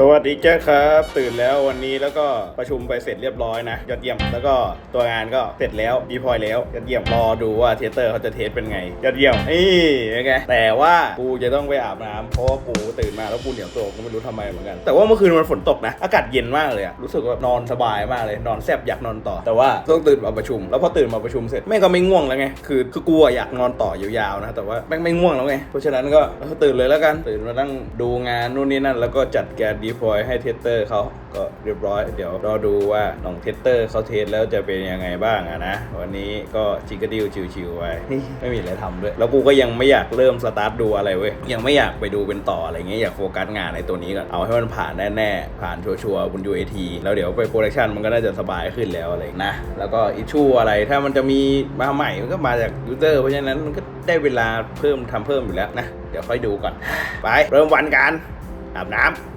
สวัสดีเจ้าครับ ตื่นแล้ววันนี้แล้วก็ประชุมไปเสร็จเรียบร้อยนะยอดเยี่ยมแล้วก็ตัวงานก็เสร็จแล้วดีพอยแล้วยอดเยี่ยมรอดูว่าเทสเตอร์เขาจะเทสเป็นไงยอดเยี่ยมนี่ไงแต่ว่ากูจะต้องไปอาบน้ำเพราะว่ากูตื่นมาแล้วกูเหนียวตัวกูไม่รู้ทำไมเหมือนกันแต่ว่าเมื่อคืนมันฝนตกนะ อากาศเย็นมากเลยอะรู้สึกว่านอนสบายมากเลยนอนแซบอยากนอนต่อ แต่ว่าต้องตื่นมาประชุม แล้วพอตื่นมาประชุมเสร็จแม่งก็ไม่ง่วงแล้วไงคือคือกูอะอยากนอนต่อยาวๆนะแต่ว่าแม่งไม่ง่วงแล้วไงเพราะฉะนั้นก็ตื่นเลยแล้วกันตื่นมานั่งดูงานนู่นนี่นั่นแล้วก็จัดแกดีพอยให้เทสเตอร์เขาก็เรียบร้อย เดี๋ยวรอดูว่าน้องเทสเตอร์เขาเทสแล้วจะเป็นยังไงบ้างอะนะ วันนี้ก็จิกกระดิวชิวๆไปเฮ้ยไม่มีอะไรทำด้วย แล้วกูก็ยังไม่อยากเริ่มสตาร์ทดูอะไรเว้ย ยังไม่อยากไปดูเป็นต่ออะไรเงี้ย อยากโฟกัสงานในตัวนี้ก่อน เอาให้มันผ่านแน่ๆ ผ่านชัวร์ๆบน UAT แล้วเดี๋ยวไปโปรดักชันมันก็น่าจะสบายขึ้นแล้วอะไรนะ แล้วก็อิชชูอะไร ถ้ามันจะมีมาใหม่ มันก็มาจากยูเซอร์เพราะฉะนั้นมันก็ได้เวลาเพิ่มทำเพิ่มอยู่แล้วนะ เดี๋ยวค่อยดูก่อน ไปเริ่มวันกันอาบน้ำ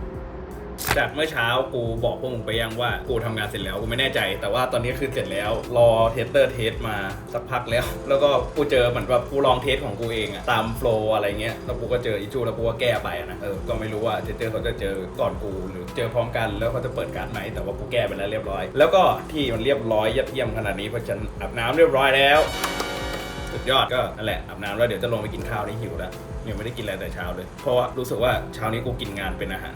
จากเมื่อเช้ากูบอกพวกมึงไปยังว่ากูทำงานเสร็จแล้วกูไม่แน่ใจ แต่ว่าตอนนี้คือเสร็จแล้ว รอเทสเตอร์เทสมาสักพักแล้ว แล้วก็กูเจอเหมือนแบบกูลองเทสของกูเองอะตามโฟล์อะไรเงี้ยแล้วกูก็เจออิชูแล้วกูก็แก้ไปนะเออก็ไม่รู้ว่าเทสเตอร์เขาจะเจอก่อนกูหรือเจอพร้อมกันแล้วเขาจะเปิดการดไหมแต่ว่ากูแก้ไปแล้วเรียบร้อย แล้วก็ที่มันเรียบร้อยยัดเยี่ยมขนาดนี้เพราะฉันอาบน้ำเรียบร้อยแล้วสุดยอดก็นั่นแหละอาบน้ำแล้วเดี๋ยวจะลงไปกินข้าวนี่หิวแล้วยังไม่ได้กินอะไรแต่เช้าเลย เพราะว่ารู้สึกว่าเช้านี้กูกินงานเป็นอาหาร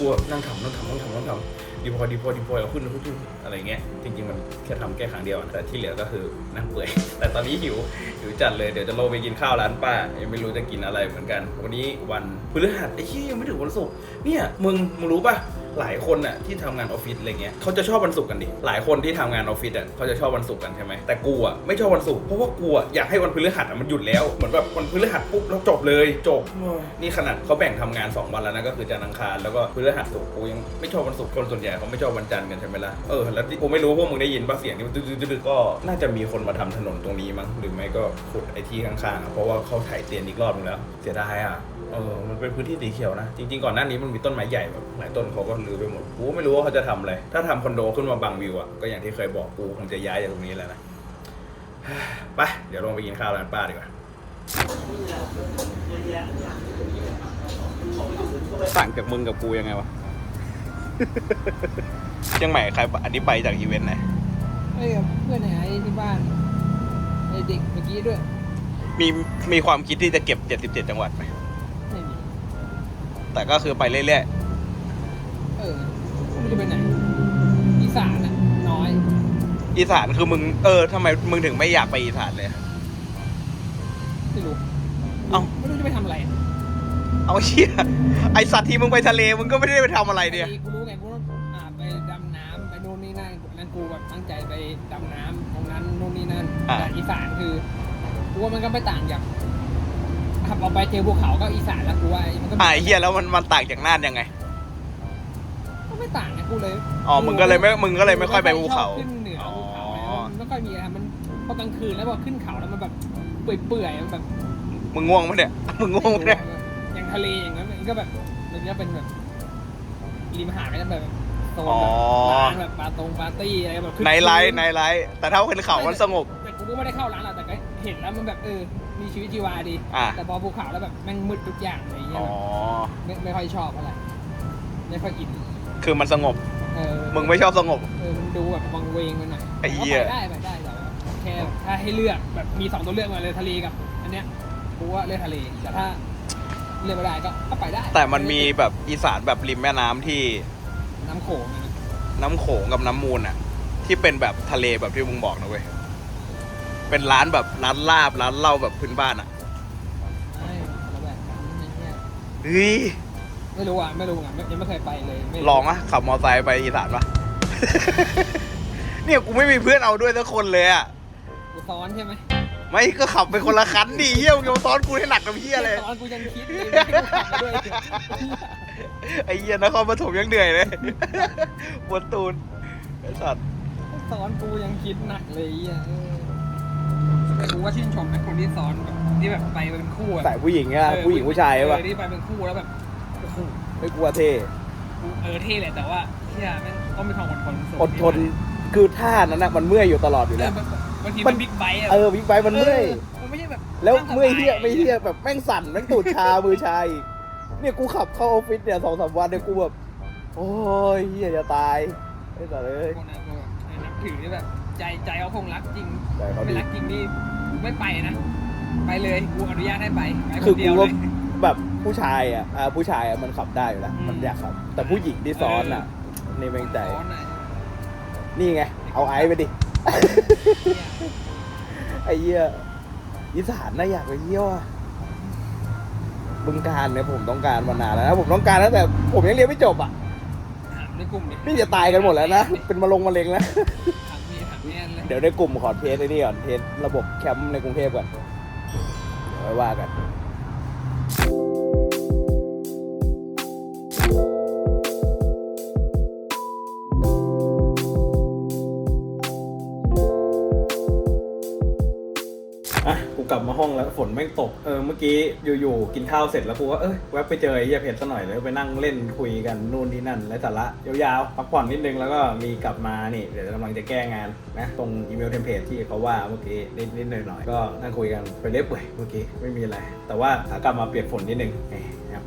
กูนั่งทำนั่งทำนั่งทำนั่งทำดีพอดีพอดีพอเอาขึ้นเอาขึ้นอะไรเงี้ยจริงๆมันแค่ทำแค่ครั้งเดียวแต่ที่เหลือก็คือนั่งเปื่อย แต่ตอนนี้หิวหิวจัดเลยเดี๋ยวจะลงไปกินข้าวร้านป้ายังไม่รู้จะกินอะไรเหมือนกัน วันนี้วันพฤหัสไอ้ที่ยังไม่ถึงวันศุกร์เนี่ยมึงมึงรู้ป่ะหลายคนน่ะที่ทำงานออฟฟิศอะไรเงี้ยเขาจะชอบวันศุกร์กันดิหลายคนที่ทำงานออฟฟิศอะเขาจะชอบวันศุกร์กันใช่ไหมแต่กูอะไม่ชอบวันศุกร์เพราะว่ากูอะอยากให้วันพฤหัสอะมันหยุดแล้วเหมือนแบบวันพฤหัสปุ๊บแล้วจบเลยจบนี่ขนาดเขาแบ่งทำงาน 2 วันแล้วนะก็คือจันทร์อังคารแล้วก็พฤหัสศุกร์กูยังไม่ชอบวันศุกร์คนส่วนใหญ่เขาไม่ชอบวันจันทร์กันใช่ไหมล่ะเออแล้วที่กูไม่รู้พวกมึงได้ยินป่ะเสียงที่มันตึ๊ดๆๆก็น่าจะมีคนมาทำถนนตรงนี้มั้งหรือไม่ก็ขุดไอ้ที่ข้างๆอะเพราะว่าเขาถ่ายเตียนอีกรอบนึงแล้ว เสียดายอะเออมันเป็นพื้นที่สีเขียวนะจริงๆก่อนหน้านี้มันมีต้นไม้ใหญ่แบบหลายต้นเขาก็รื้อไปหมดกูก็ไม่รู้ว่าเขาจะทำอะไร ถ้าทำคอนโดขึ้นมาบังวิวอะก็อย่างที่เคยบอกกูคงจะย้ายจากตรงนี้แล้วนะไปเดี๋ยวลงไปกินข้าวร้านป้าดีกว่าต่างจากมึงกับกูยังไงวะเชียงใหม่ใครอันนี้ไปจากอีเวนต์ไหนเอ้ยกับเพื่อนไอ้ที่บ้านไอ้เด็กเมื่อกี้ด้วย มีมีความคิดที่จะเก็บ 77 จังหวัดไหมไม่มีแต่ก็คือไปเรื่อยเออ ไม่รู้จะไปไหนอีสานอะน้อยๆอีสานคือมึงเออทำไมมึงถึงไม่อยากไปอีสานเลย ไม่รู้เอ้า ไม่รู้จะไปทำอะไรอะเอาเชี่ยไอสัตว์ที่มึงไปทะเลมึงก็ไม่ได้ไปทำอะไรเนี่ยไอ้กูรู้ไงกูต้องอ่าไปดำน้ำไปโน่นนี่นั่นนั่นกูแบบตั้งใจไปดำน้ำตรงนั้นโน่นนี่นั่นอ่า แต่อีสานคือกูว่ามันก็ไม่ต่างจากขับออกไปเจอภูเขาก็อีสานแล้วกูว่ามันก็อ่าไอ้เฮียแล้วมันมันต่างจากน่านยังไงก็ ไม่ต่างไงกูเลยอ๋อมึงก็เลยไม่มึงก็เลยไม่ค่อยไปภูเขาชอบขึ้นเหนืออ๋อภูเขาไงมันไม่ค่อยมีอะไรมันพอกลางคืนแล้วพอขึ้นเขาแล้วมันแบบเปื่อยๆมันแบบมึงง่วงปะเนี่ยมึงง่วงปะเนี่ยอย่างทะเลอย่างนั้นมันก็แบบมันก็เป็นแบบริมหาดก็จะแบบโซนอ๋อแบบร้านแบบปาตรงปาร์ตี้อะไรแบบคึกในไลท์คืนในไลท์แต่ถ้าเป็นเขามันสงบแต่กูก็ไม่ได้เข้าร้านหรอกแต่ก็เห็นแล้วมันแบบเออมีชีวิตชีวาดีอะแต่พอภูเขาแล้วแบบแม่งมืดทุกอย่างอะไรอย่างเงี้อ๋ยอไม่ไม่ค่อยชอบอะไร ไม่ค่อยอินคือมันสงบ เออมึงไม่ชอบสงบ เออมันดูแบบวังเวงไปหน่อยไอ้เหี้ย แต่ก็ไปได้ไปได้แต่ว่าแค่ถ้าให้เลือกแบบมีสองตัวเลือกมาเลยทะเลกับ อันเนี้ยกูว่าเลือกทะเลแต่ถ้าเลือกไม่ได้ก็ก็ไปได้แต่มันมีแบบอีสานแบบริมแม่น้ำที่น้ำโขงอะนะน้ำโขงกับน้ำมูลอะ ที่เป็นแบบทะเลแบบที่มึงบอกนะเว้ย เป็นร้านแบบร้านลาบร้านเหล้าแบบพื้นบ้านอะ ใช่คนละแบบกันไอ้เหี้ย เฮ้ย ไม่รู้อะไม่รู้อะไม่ยังไม่เคยไปเลยไม่ลองอะขับมอเตอร์ไซค์ไปอีสานปะ เนี่ยกูไม่มีเพื่อนเอาด้วยสักคนเลยอะกูซ้อนใช่ไหมไม่ก็ขับไปคนละคันดิเยี่ยมงจะมาซ้อนกูให้หนักกับเฮียเลยซ้อนกูยังคิดเลยไม่ให้กูขับมาด้วยไอ้เหี้ยนครปฐมยังเหนื่อยเลยปวดตูนไอ้สัตว์ซ้อนกูยังคิดหนักเลยอะเออแต่กูว่าชื่นชมนะคนที่ซ้อนแบบที่แบบไปเป็นคู่อะ ใส่ผู้หญิงอะเออผู้หญิงผู้ชายเอใช่ปะ อที่ไปเป็นคู่แล้วแบบโอ้โห ไม่กลัวเท่เออเท่แหละแต่ว่าเที่ยแม่งต้องมีความอดทนสูงอดทนคือท่านั้นอะมันเมื่อยอยู่ตลอดอยู่เอแล้อวแบบบางทีมัมันนบิ๊กไบค์อะเออบิ๊กไบค์มันเมื่อยมันไม่ใช่แบบแล้วนั่งสบาเมื่อยเฮียไม่เฮียแบบแม่งสั่นแม่งตูดชามือชาอีกเนี่ยกูขับเข้าออฟฟิศเนี่ยสองสามวันเนี่ยกูแบบโอ้ยเฮียจะตายไอ้สัสเลยคนนั้นก็แบบนับถือนี่แบบใจใจเขาคงรักจริงใจเขาดีไม่รักจริงนี่ไม่ไปนะ ไปเลยกูอนุญาตให้ไปไปคคือนเดีกูยวเลก็ย แบบผู้ชายอะอ่าผู้ชายอะมันขับได้อยู่แล้วอืมมันอยากขับ แต่ผู้หญิงที่ซ้อนอะนี่แม่งใจซ้อนน่ะนี่ไง เอาไอซ์ไปดิ ไอ้เหี้ยอีสานนะอยากไปเที่ยวอะบึงการเนี่ยผมต้องการมานานแล้วนะผมต้องการตั้งแต่ผมยังเรียนไม่จบอะถามในกลุ่มดินี่จะตายกันหมดแล้วนะเป็นมะลงมะเร็งแล้ว ถามพี่ถามพี่แอนเลยเดี๋ยวในกลุ่มขอเทสไอ้นี่ก่อนเทสระบบแคมป์ในกรุงเทพก่อนเดี๋ยวไว้ว่ากัน อ่ นแม่งตก เออ เมื่อกี้อยู่ๆ กินข้าวเสร็จแล้วกูก็เอ้ยแวะไปเจอไอ้เหี้ยเพชรซะหน่อยเลยไปนั่งเล่นคุยกันนู่นนี่นั่นและสาระยาวๆ พักผ่อนนิดนึงแล้วก็มีกลับมานี่ เดี๋ยวกำลังจะแก้งานนะ ตรงอีเมลเทมเพลตที่เขาว่าเมื่อกี้นิดๆหน่อยหน่อยๆก็นั่งคุยกันไปเรียบเปื่อยเมื่อกี้ไม่มีอะไร แต่ว่าขากลับมาเปียกฝนนิดนึง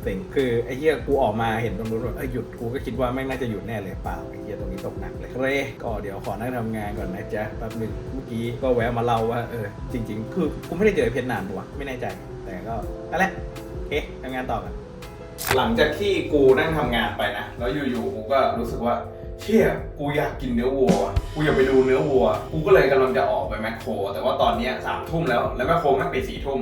เซ็งคือไอ้เหี้ยกูออกมาเห็นตรงนู้นว่าเอ้ยหยุดกูก็คิดว่าแม่งน่าจะหยุดแน่เลยเปล่าไอ้เหี้ยตรงนี้ตกหนักเลยเรก็เดี๋ยวขอนั่งทำงานก่อนนะจ๊ะแป๊บหนึ่งเมื่อกี้ก็แวะมาเล่าว่าเออจริง ๆ คือกูไม่ได้เจอไอ้เพชรนานปะวะไม่แน่ใจ แต่ก็นั่นแหละโอเคทำงานต่อกันหลังจากที่กูนั่งทำงานไปนะ แล้วอยู่ๆ กูก็รู้สึกว่าเชี่ยกูอยากกินเนื้อวัวว่ะกูอยากไปดูเนื้อวัว กูก็เลยกำลังจะออกไปแมคโคร แต่ว่าตอนเนี้ยสามทุ่มแล้ว แล้วแมคโครแม่งปิดสี่ทุ่ม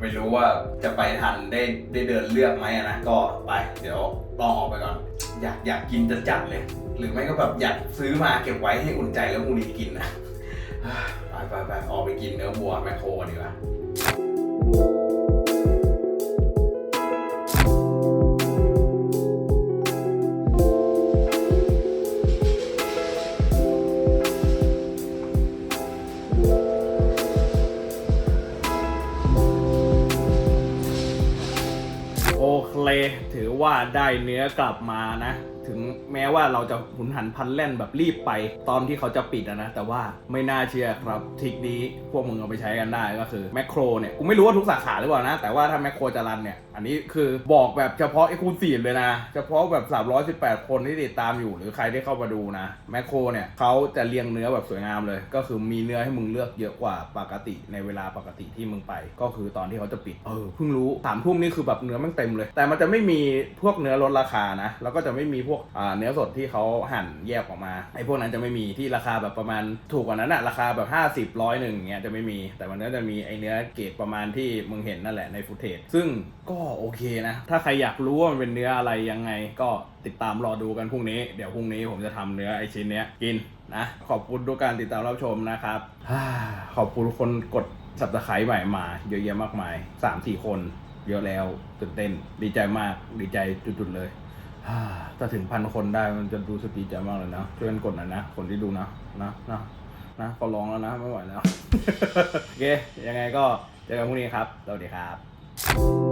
ไม่รู้ว่าจะไปทันได้ได้เดินเลือกไหมอะนะก็ไป เดี๋ยวลองออกไปก่อน อยากอยากกินจะจัดเลย หรือไม่ก็แบบอยากซื้อมาเก็บไว้ให้อุ่นใจแล้วพรุ่งนี้กินนะไปไปไปออกไปกินเนื้อวัวแมคโครดีกว่า ว่าได้เนื้อกลับมานะ ถึงแม้ว่าเราจะหุนหันพันแล่นแบบรีบไป ตอนที่เขาจะปิดนะ แต่ว่าไม่น่าเชื่อครับทริกนี้พวกมึงเอาไปใช้กันได้ก็คือแมคโครเนี่ยกูไม่รู้ว่าทุกสาขาหรือเปล่านะ แต่ว่าถ้าแมคโครจะรันเนี่ย อันนี้คือบอกแบบเฉพาะเอ็กซ์คลูซีฟเลยนะ เฉพาะแบบ 318 คนที่ติดตามอยู่หรือใครที่เข้ามาดูนะแมคโครเนี่ยเขาจะเรียงเนื้อแบบสวยงามเลย ก็คือมีเนื้อให้มึงเลือกเยอะกว่าปกติในเวลาปกติที่มึงไป ก็คือตอนที่เขาจะปิดเออเพิ่งรู้สามทุ่มนี่คือแบบเนื้อมันเต็มเลย แต่มันจะไม่มีพวกเนื้อลดราคานะแล้วก็จะไม่มีพวกอ่าเนื้อสดที่เขาหั่นแยกออกมาไอ้พวกนั้นจะไม่มีที่ราคาแบบประมาณถูกกว่านั้นอะราคาแบบ50ร้อยหนึ่งอย่างเงี้ยจะไม่มี แต่มันก็จะมีไอ้เนื้อเกรดประมาณที่มึงเห็นนั่นแหละในฟุตเทจซึ่งก็โอเคนะ ถ้าใครอยากรู้ว่ามันเป็นเนื้ออะไรยังไง ก็ติดตามรอดูกันพรุ่งนี้ เดี๋ยวพรุ่งนี้ผมจะทำเนื้อไอชิ้นเนี้ยกินนะ ขอบคุณทุกการติดตามรับชมนะครับขอบคุณคนกดสับตะไคร้ใหม่มา เยอะแยะมากมาย3-4คน เยอะแล้วตื่นเต้น ดีใจมากดีใจจุดๆเลย ถ้าถึงพันคนได้มันจะรู้สึกดีใจมากเลยนะช่วยกันกดหน่อยนะ คนที่ดูนะ นะนะนะขอร้องแล้วนะ ไม่ไหวแล้ว โอเค ยังไงก็เจอกันพรุ่งนี้ครับ สวัสดีครับ